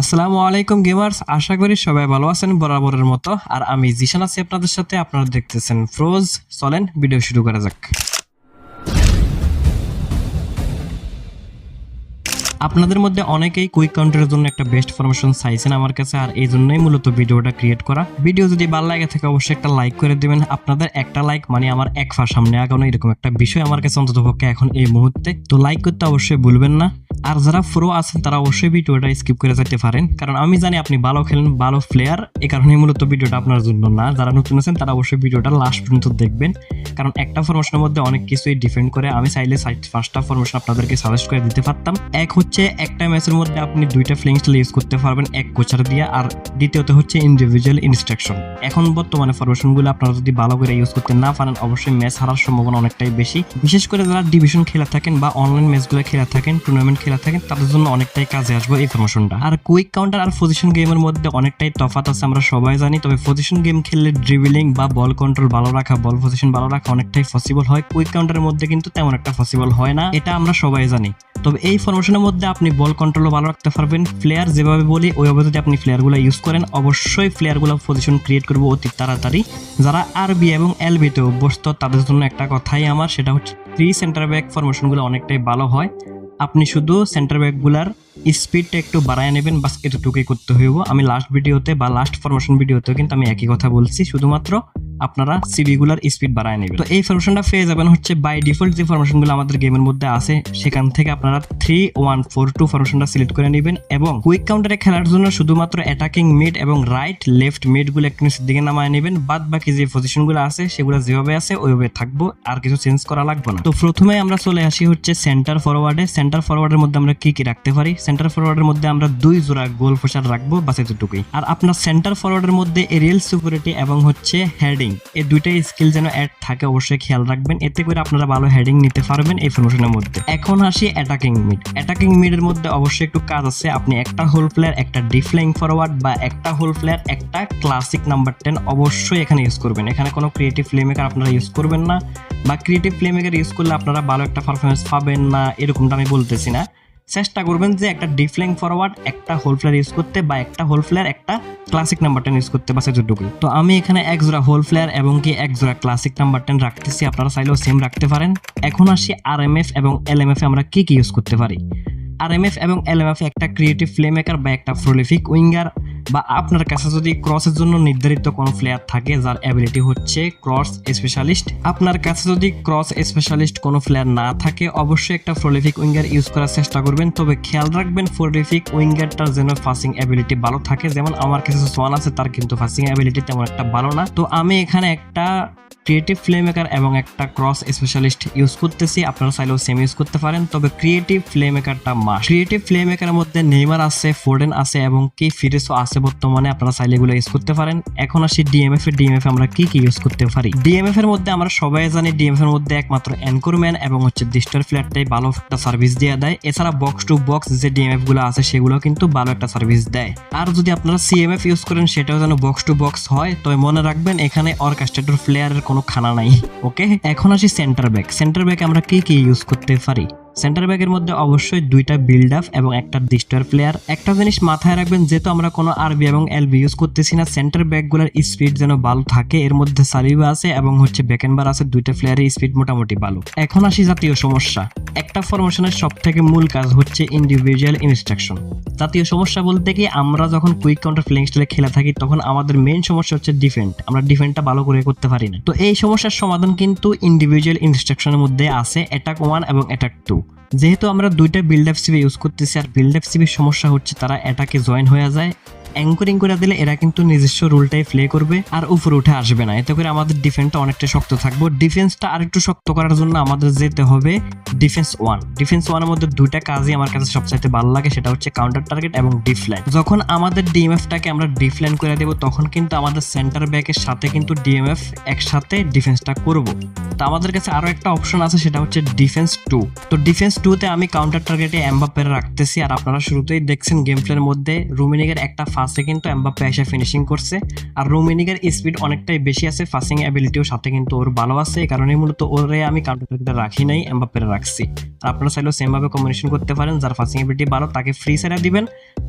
আসসালামু আলাইকুম গেমার্স, আশা করি সবাই ভালো আছেন বরাবরের মতো। আর আমি জিশান আছি আপনাদের সাথে, আপনারা দেখতেছেন ফ্রোজ চলেন ভিডিও শুরু করা যাক। আপনাদের মধ্যে অনেকেই কুইক কাউন্টারের জন্য একটা বেস্ট ফরমেশন চাইছেন আমার কাছে, আর এই জন্যই মূলত ভিডিওটা ক্রিয়েট করা। ভিডিও যদি ভালো লাগে থাকে, অবশ্যই একটা লাইক করে দিবেন। আপনাদের একটা লাইক মানে আমার এক ফা সামনে আগানো এরকম একটা বিষয় আমার কাছে অন্তত পক্ষে এখন এই মুহূর্তে। তো লাইক করতে অবশ্যই ভুলবেন না। আর যারা প্রো আছেন, তারা অবশ্যই ভিডিওটা স্কিপ করে যেতে পারেন। কারণ আমি জানি আপনি ভালো খেলেন, ভালো প্লেয়ার এই কারণে মূলত ভিডিওটা আপনার জন্য না। যারা নতুন আছেন, তারা অবশ্যই ভিডিওটা লাস্ট পর্যন্ত দেখবেন। কারণ একটা ফরমেশনের মধ্যে অনেক কিছুই ডিপেন্ড করে। আমি চাইলে পাঁচটা ফরমেশন আপনাদেরকে সাজেস্ট করে দিতে পারতাম। এক হচ্ছে, একটা ম্যাচের মধ্যে আপনি দুইটা ফ্লিং স্টাইল ইউজ করতে পারবেন, এক কোচার দিয়ে। আর দ্বিতীয়ত হচ্ছে ইন্ডিভিজুয়াল ইনস্ট্রাকশন এখন বর্তমানে ফরমেশনগুলো আপনারা যদি ভালো করে ইউজ করতে না পারেন, অবশ্যই ম্যাচ হারার সম্ভাবনা অনেকটাই বেশি। বিশেষ করে যারা ডিভিশন খেলা থাকেন বা অনলাইন ম্যাচগুলো খেলা থাকেন টুর্নামেন্ট খেলা থাকেন তাদের জন্য অনেকটাই কাজে আসবে এই ফরমেশনটা আর কুইক কাউন্টার আর পজিশন গেমের মধ্যে অনেকটাই তফাৎ আছে, আমরা সবাই জানি। তবে পজিশন গেম খেললে ড্রিবিলিং বা বল কন্ট্রোল ভালো রাখা বল পজিশন ভালো রাখা অনেকটাই পসিবল হয়। কুইক কাউন্টারের মধ্যে কিন্তু তেমন একটা পসিবল হয় না, এটা আমরা সবাই জানি। তবে এই ফরমেশনের মধ্যে আপনি বল কন্ট্রোলও ভালো রাখতে পারবেন। প্লেয়ার যেভাবে বলি, ওইভাবে যদি আপনি প্লেয়ারগুলো ইউজ করেন, অবশ্যই প্লেয়ারগুলো পজিশন ক্রিয়েট করব অতি তাড়াতাড়ি। যারা আরবি এবং এলবিতে অভ্যস্ত, তাদের জন্য একটা কথাই আমার, সেটা হচ্ছে থ্রি সেন্টার ব্যাক ফরমেশনগুলো অনেকটাই ভালো হয়। আপনি শুধু সেন্টার ব্যাকগুলার স্পিডটা একটু বাড়ায় নেবেন, বাস এতটুকুই করতে হইব। আমি লাস্ট ভিডিওতে বা লাস্ট ফরমেশন ভিডিওতেও কিন্তু আমি একই কথা বলছি, শুধুমাত্র আপনারা সিবিগুলার স্পিড বাড়ায় নেবেন। তো এই ফরমেশনটা পেয়ে যাবেন হচ্ছে বাই ডিফল্ট যে ফরমেশনগুলো আমাদের গেমের মধ্যে আছে, সেখান থেকে আপনারা থ্রি ওয়ান ফোর টু ফরমেশনটা সিলেক্ট করে নেবেন এবং কুইক কাউন্টারে খেলার জন্য শুধুমাত্র অ্যাটাকিং মিড এবং রাইট লেফট মিডগুলো একটু নিচের দিকে নামায় নেবেন। বাদ বাকি যে পজিশনগুলো আছে, সেগুলো যেভাবে আছে, ওইভাবে থাকব, আর কিছু চেঞ্জ করা লাগবে না। তো প্রথমে আমরা চলে আসি হচ্ছে সেন্টার ফরওয়ার্ডে সেন্টার ফরওয়ার্ডের মধ্যে আমরা কি কি রাখতে পারি? সেন্টার ফরওয়ার্ডের মধ্যে আমরা দুই জোড়া গোল পোশার রাখব, বাস এতটুকুই। আর আপনার সেন্টার ফরওয়ার্ডের মধ্যে এরিয়াল সিকিউরিটি এবং হচ্ছে হেডিং এই দুইটাই স্কিল যেন অ্যাড থাকে, অবশ্যই খেয়াল রাখবেন। এতে করে আপনারা ভালো হেডিং নিতে পারবেন এই ফরমেশনের মধ্যে। এখন আসি অ্যাটাকিং মিড অ্যাটাকিং মিডের মধ্যে অবশ্যই একটু কাজ আছে। আপনি একটা হোল প্লেয়ার একটা ডিফ্লাইং ফরওয়ার্ড বা একটা হোল প্লেয়ার একটা ক্লাসিক নাম্বার টেন অবশ্যই এখানে ইউজ করবেন। এখানে কোনো ক্রিয়েটিভ প্লেমেকার আপনারা ইউজ করবেন না। বা ক্রিয়েটিভ প্লেমেকার ইউজ করলে আপনারা ভালো একটা পারফরমেন্স পাবেন না, এরকমটা আমি বলতেছি না। চেষ্টা করবেন যে একটা ডিফ্লেং ফরওয়ার্ড একটা হোল ফ্লেয়ার ইউজ করতে বা একটা হোল ফ্লেয়ার একটা ক্লাসিক নাম্বার টেন ইউজ করতে বাসে যতটুকু তো আমি এখানে এক জোড়া হোল ফ্লেয়ার এবং কি এক জোড়া ক্লাসিক নাম্বার টেন রাখতেছি, আপনারা চাইলেও সেম রাখতে পারেন। এখন আসি আর এম এফ এবং এল এম এফ আমরা কী কী ইউজ করতে পারি? আর এম এফ এবং এল এম এফ একটা ক্রিয়েটিভ প্লেমেকার বা একটা প্রলিফিক উইঙ্গার বা আপনার কাছে যদি ক্রসের জন্য নির্ধারিত কোনো প্লেয়ার থাকে, যার অ্যাবিলিটি হচ্ছে ক্রস স্পেশালিস্ট আপনার কাছে যদি ক্রস স্পেশালিস্ট কোনো প্লেয়ার না থাকে, অবশ্যই একটা প্রলিফিক উইঙ্গার ইউজ করার চেষ্টা করবেন। তবে খেয়াল রাখবেন প্রলিফিক উইঙ্গারটার যেন ফাসিং অ্যাবিলিটি ভালো থাকে। যেমন আমার কাছে সোয়ান আছে, তার কিন্তু ফাসিং অ্যাবিলিটি তেমন একটা ভালো না। তো আমি এখানে একটা ক্রিয়েটিভ ফ্লেমেকার এবং একটা ক্রস স্পেশালিস্ট ইউজ করতেছি। আপনারা চাইলেও সেম ইউজ করতে পারেন। তবে ক্রিয়েটিভ ফ্লেমেকারটা মাস ক্রিয়েটিভ ফ্লেমেকারের মধ্যে নেইমার আছে ফোর্ডেন আছে এবং কি ফিরেসও আছে বর্তমানে আপনারা চাইলে এগুলো ইউজ করতে পারেন। এখন আসি ডিএমএফ এর। ডিএমএফ আমরা কি কি ইউজ করতে পারি? ডিএমএফ এর মধ্যে আমরা সবাই জানি ডিএমএফ এর মধ্যে একমাত্র এনকোরম্যান এবং হচ্ছে ডিস্টার ফ্ল্যাটটাই ভালো একটা সার্ভিস দিয়ে দেয়। এছাড়া বক্স টু বক্স যে ডিএমএফগুলো আছে সেগুলো কিন্তু ভালো একটা সার্ভিস দেয়। আর যদি আপনারা সিএমএফ ইউজ করেন, সেটাও যেন বক্স টু বক্স হয়। তবে মনে রাখবেন, এখানে অর্কেস্ট্রেটর প্লেয়ারের কোনো খানা নাই, ওকে? এখন আসি সেন্টার ব্যাগ সেন্টার ব্যাগ আমরা কি কি ইউজ করতে পারি? সেন্টার ব্যাগের মধ্যে অবশ্যই দুইটা বিল্ড আপ এবং একটা ডিস্টার প্লেয়ার একটা জিনিস মাথায় রাখবেন, যেহেতু আমরা কোনো আরবি এবং এলবি ইউজ করতেছি না সেন্টার ব্যাগগুলোর স্পিড যেন ভালো থাকে, এর মধ্যে সালিবা আছে এবং হচ্ছে ব্যাকেনবার আছে, দুইটা প্লেয়ারের স্পিড মোটামুটি ভালো। এখন আসি জাতীয় সমস্যা। একটা ফরমেশনের সব থেকে মূল কাজ হচ্ছে ইন্ডিভিজুয়াল ইনস্ট্রাকশন জাতীয় সমস্যা বলতে কি, আমরা যখন কুইক কাউন্টার প্লেইং স্টাইলে খেলে থাকি, তখন আমাদের মেইন সমস্যা হচ্ছে ডিফেন্ড আমরা ডিফেন্ডটা ভালো করে করতে পারি না। তো এই সমস্যার সমাধান কিন্তু ইন্ডিভিজুয়াল ইনস্ট্রাকশনের মধ্যে আছে অ্যাটাক ওয়ান এবং অ্যাটাক টু যেহেতু আমরা দুইটা বিল্ড আপ সিবি ইউজ করতেছি, আর বিল্ড আপ সিবির সমস্যা হচ্ছে তারা অ্যাটাকে জয়েন হয়ে যায়। অ্যাঙ্করিং করে দিলে এরা কিন্তু নিজস্ব রুলটাই প্লে করবে আর উপরে উঠে আসবে না। এতে করে আমাদের ডিফেন্সটা অনেকটা শক্ত থাকবে। ডিফেন্সটা আরেকটু শক্ত করার জন্য আমাদের যেতে হবে ডিফেন্স ওয়ান ডিফেন্স ওয়ানের মধ্যে দুইটা কাজই আমার কাছে সবচাইতে ভালো লাগে, সেটা হচ্ছে কাউন্টার টার্গেট এবং ডিফলাইন যখন আমাদের ডিএমএফটাকে আমরা ডিফলাইন করে দেবো, তখন কিন্তু আমাদের সেন্টার ব্যাকের সাথে কিন্তু ডিএমএফ একসাথে ডিফেন্সটা করব। তো আমাদের কাছে আরও একটা অপশন আছে, সেটা হচ্ছে ডিফেন্স টু তো ডিফেন্স টুতে আমি কাউন্টার টার্গেটে এম্বাপের রাখতেছি, আর আপনারা শুরুতেই দেখছেন গেম প্লের মধ্যে রুমিনিকের একটা ফার্স্টে কিন্তু এমবাপ্পে এসে ফিনিশিং করছে, আর রোমেনিকের স্পিড অনেকটাই বেশি আছে ফাসিং অ্যাবিলিটিও সাথে কিন্তু ওর ভালো আছে, এই কারণে মূলত ওরে আমি কাউন্টার টার্গেটে রাখি নাই এমবাপ্পের রাখছি। আপনারা চাইলেও সেমভাবে কম্বিনেশন করতে পারেন, যার ফাসিং অ্যাবিলিটি ভালো, তাকে ফ্রি সেরা দিবেন,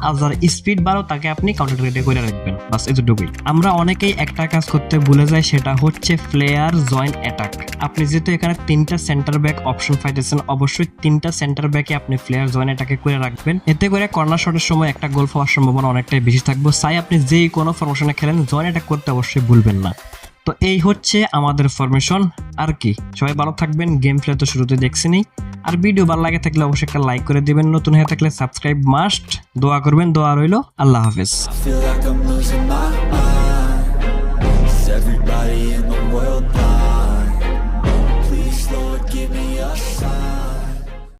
আর যার স্পিড ভালো, তাকে আপনি কাউন্টার টার্গেটে করে রাখবেন বাস এতটুকুই। আমরা অনেকেই একটা কাজ করতে ভুলে যাই, সেটা হচ্ছে প্লেয়ার জয়েন অ্যাটাক আপনি যেহেতু এখানে তিনটা সেন্টার ব্যাক অপশন পাইতেছেন, অবশ্যই তিনটা সেন্টার ব্যাকে আপনি প্লেয়ার জয়েন এটাকে করে রাখবেন। এতে করে কর্নার শটের সময় একটা গোল পাওয়ার সম্ভাবনা অনেকটাই বেশি থাকবে। চাই আপনি যেই কোনো ফরমেশনে খেলেন জয়েন এটা করতে অবশ্যই ভুলবেন না। তো এই হচ্ছে আমাদের ফরমেশন আর কি? সবাই ভালো থাকবেন। গেম প্লে তো শুরুতে দেখছেনই আর ভিডিও ভালো লাগে থাকলে অবশ্যই একটা লাইক করে দিবেন। নতুন হয়ে থাকলে সাবস্ক্রাইব মাস্ট দোয়া করবেন। দোয়া রইল। আল্লাহ হাফেজ। Everybody in the world